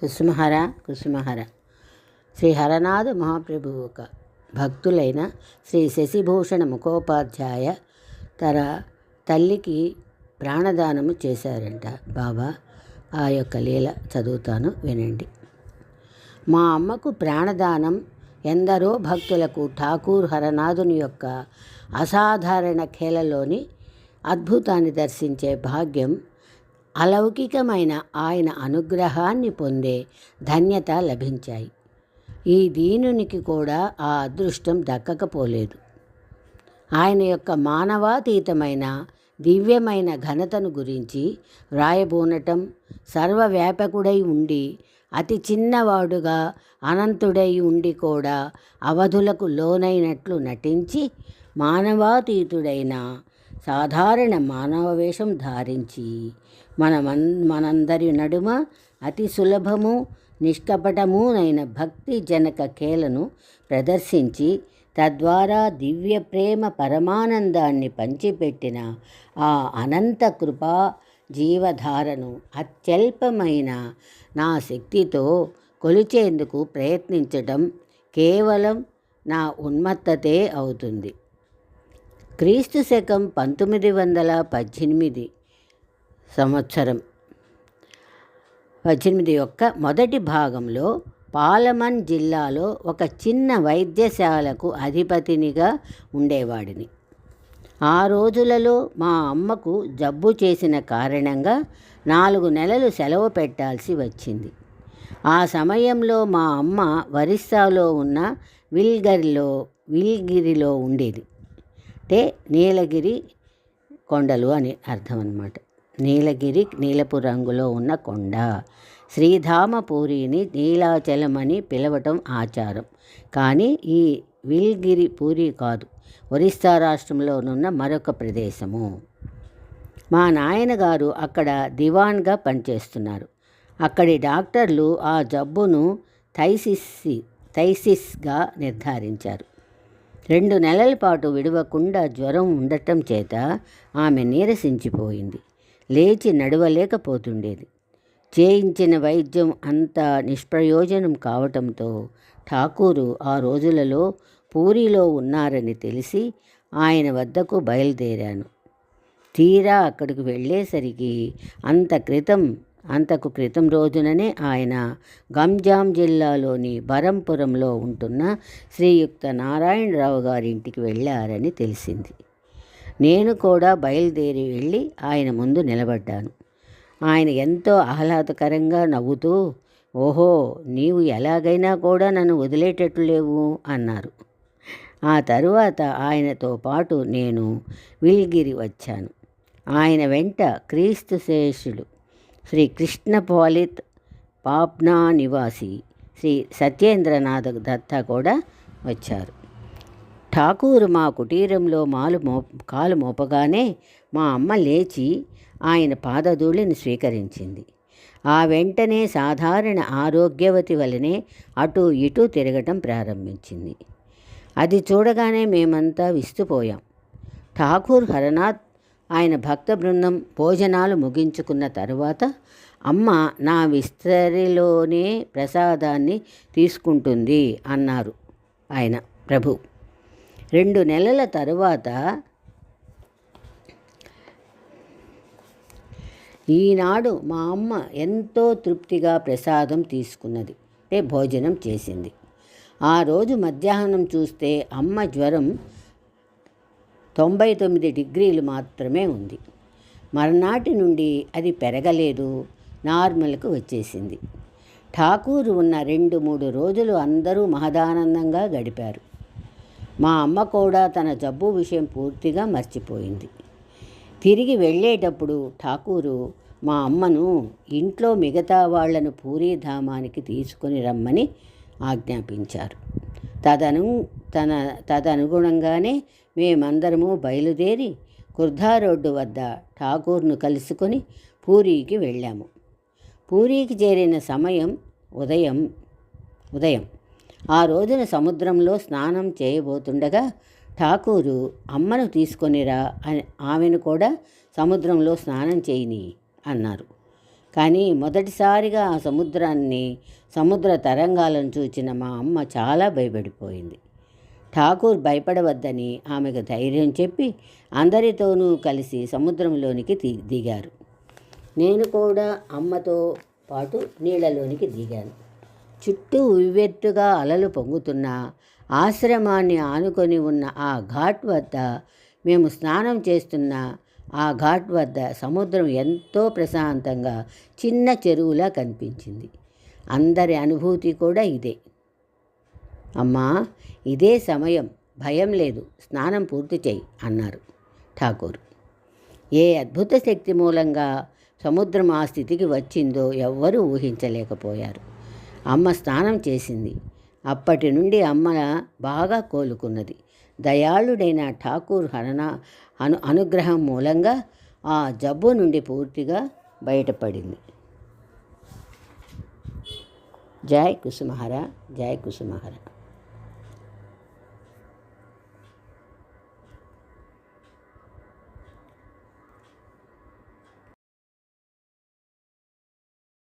కుసుమహర కుసుమహర శ్రీ హరనాథ మహాప్రభువు ఒక భక్తులైన శ్రీ శశిభూషణ ముఖోపాధ్యాయ తన తల్లికి ప్రాణదానము చేశారంట బాబా. ఆ యొక్క లీల చదువుతాను వినండి. మా అమ్మకు ప్రాణదానం ఎందరో భక్తులకు ఠాకూర్ హరనాథుని యొక్క అసాధారణ ఖేలలోని అద్భుతాన్ని దర్శించే భాగ్యం అలౌకికమైన ఆయన అనుగ్రహాన్ని పొందే ధన్యత లభించాయి. ఈ దీనునికి కూడా ఆ అదృష్టం దక్కకపోలేదు. ఆయన యొక్క మానవాతీతమైన దివ్యమైన ఘనతను గురించి వ్రాయబోనటం సర్వవ్యాపకుడై ఉండి అతి చిన్నవాడుగా అనంతుడై ఉండి కూడా అవధులకు లోనైనట్లు నటించి మానవాతీతుడైన సాధారణ మానవ వేషం ధారించి మనమన్ మనందరి నడుమ అతి సులభము నిష్కపటమునైన భక్తి జనక కేలను ప్రదర్శించి తద్వారా దివ్య ప్రేమ పరమానందాన్ని పంచిపెట్టిన ఆ అనంత కృపా జీవధారను అత్యల్పమైన నా శక్తితో కొలిచేందుకు ప్రయత్నించడం కేవలం నా ఉన్మత్తతే అవుతుంది. క్రీస్తు శకం పంతొమ్మిది వందల పద్దెనిమిది సంవత్సరం. పద్దెనిమిది యొక్క మొదటి భాగంలో పాలమన్ జిల్లాలో ఒక చిన్న వైద్యశాలకు అధిపతినిగా ఉండేవాడిని. ఆ రోజులలో మా అమ్మకు జబ్బు చేసిన కారణంగా నాలుగు నెలలు సెలవు పెట్టాల్సి వచ్చింది. ఆ సమయంలో మా అమ్మ ఒరిస్సాలో ఉన్న విల్గరిలో విల్గిరిలో ఉండేది. అంటే నీలగిరి కొండలు అని అర్థం అన్నమాట నీలగిరి నీలపు రంగులో ఉన్న కొండ. శ్రీధామపూరిని నీలాచలం అని పిలవటం ఆచారం. కానీ ఈ విల్గిరి పూరి కాదు. ఒరిస్సా రాష్ట్రంలోనున్న మరొక ప్రదేశము. మా నాయనగారు అక్కడ దివాన్గా పనిచేస్తున్నారు. అక్కడి డాక్టర్లు ఆ జబ్బును థైసిస్ థైసిస్గా నిర్ధారించారు. రెండు నెలల పాటు విడవకుండా జ్వరం ఉండటం చేత ఆమె నీరసించిపోయింది. లేచి నడవలేకపోతుండేది. చేయించిన వైద్యం అంత నిష్ప్రయోజనం కావటంతో ఠాకూరు ఆ రోజులలో పూరిలో ఉన్నారని తెలిసి ఆయన వద్దకు బయలుదేరాను. తీరా అక్కడికి వెళ్ళేసరికి అంత క్రితం అంతకు క్రితం రోజుననే ఆయన గంజాం జిల్లాలోని బరంపురంలో ఉంటున్న శ్రీయుక్త నారాయణరావు గారింటికి వెళ్ళారని తెలిసింది. నేను కూడా బయలుదేరి వెళ్ళి ఆయన ముందు నిలబడ్డాను. ఆయన ఎంతో ఆహ్లాదకరంగా నవ్వుతూ ఓహో నీవు ఎలాగైనా కూడా నన్ను వదిలేటట్లు లేవు అన్నారు. ఆ తరువాత ఆయనతో పాటు నేను విల్గిరి వచ్చాను. ఆయన వెంట క్రీస్తు శేషుడు శ్రీ కృష్ణ పాలిత్ పాప్నా నివాసి శ్రీ సత్యేంద్రనాథ్ దత్త కూడా వచ్చారు. ఠాకూరు మా కుటీరంలో మాలు మో కాలు మోపగానే మా అమ్మ లేచి ఆయన పాదధూళిని స్వీకరించింది. ఆ వెంటనే సాధారణ ఆరోగ్యవతి వలనే అటు ఇటు తిరగటం ప్రారంభించింది. అది చూడగానే మేమంతా విస్తుపోయాం. ఠాకూర్ హరనాథ్ ఆయన భక్త బృందం భోజనాలు ముగించుకున్న తరువాత అమ్మ నా విస్తరిలోనే ప్రసాదాన్ని తీసుకుంటుంది అన్నారు ఆయన ప్రభు. రెండు నెలల తరువాత ఈనాడు మా అమ్మ ఎంతో తృప్తిగా ప్రసాదం తీసుకున్నది. అంటే భోజనం చేసింది. ఆ రోజు మధ్యాహ్నం చూస్తే అమ్మ జ్వరం తొంభై తొమ్మిది డిగ్రీలు మాత్రమే ఉంది. మర్నాటి నుండి అది పెరగలేదు. నార్మల్కు వచ్చేసింది. ఠాకూరు ఉన్న రెండు మూడు రోజులు అందరూ మహదానందంగా గడిపారు. మా అమ్మ కూడా తన జబ్బు విషయం పూర్తిగా మర్చిపోయింది. తిరిగి వెళ్ళేటప్పుడు ఠాకూరు మా అమ్మను ఇంట్లో మిగతా వాళ్ళను పూరీధామానికి తీసుకొని రమ్మని ఆజ్ఞాపించారు. తదను తన తదనుగుణంగానే మేమందరము బయలుదేరి కుర్ధా రోడ్డు వద్ద ఠాకూర్ను కలుసుకొని పూరికి వెళ్ళాము. పూరీకి చేరిన సమయం ఉదయం ఉదయం. ఆ రోజున సముద్రంలో స్నానం చేయబోతుండగా ఠాకూరు అమ్మను తీసుకొనిరా అని ఆమెను కూడా సముద్రంలో స్నానం చేయని అన్నారు. కానీ మొదటిసారిగా ఆ సముద్రాన్ని సముద్ర తరంగాలను చూచిన మా అమ్మ చాలా భయపడిపోయింది. ఠాకూర్ భయపడవద్దని ఆమెకు ధైర్యం చెప్పి అందరితోనూ కలిసి సముద్రంలోనికి ది- దిగారు. నేను కూడా అమ్మతో పాటు నీళ్ళలోనికి దిగాను. చుట్టూ ఉవ్వెత్తుగా అలలు పొంగుతున్న ఆశ్రమాన్ని ఆనుకొని ఉన్న ఆ ఘాట్ వద్ద మేము స్నానం చేస్తున్న ఆ ఘాట్ వద్ద సముద్రం ఎంతో ప్రశాంతంగా చిన్న చెరువులా కనిపించింది. అందరి అనుభూతి కూడా ఇదే. అమ్మా ఇదే సమయం. భయం లేదు. స్నానం పూర్తి చేయి అన్నారు ఠాకూర్. ఏ అద్భుత శక్తి మూలంగా సముద్రం ఆ స్థితికి వచ్చిందో ఎవ్వరూ ఊహించలేకపోయారు. అమ్మ స్నానం చేసింది. అప్పటి నుండి అమ్మ బాగా కోలుకున్నది. దయాళుడైన ఠాకూర్ హరణ అను అనుగ్రహం మూలంగా ఆ జబ్బు నుండి పూర్తిగా బయటపడింది. జై కుసుమహర జై కుసుమహర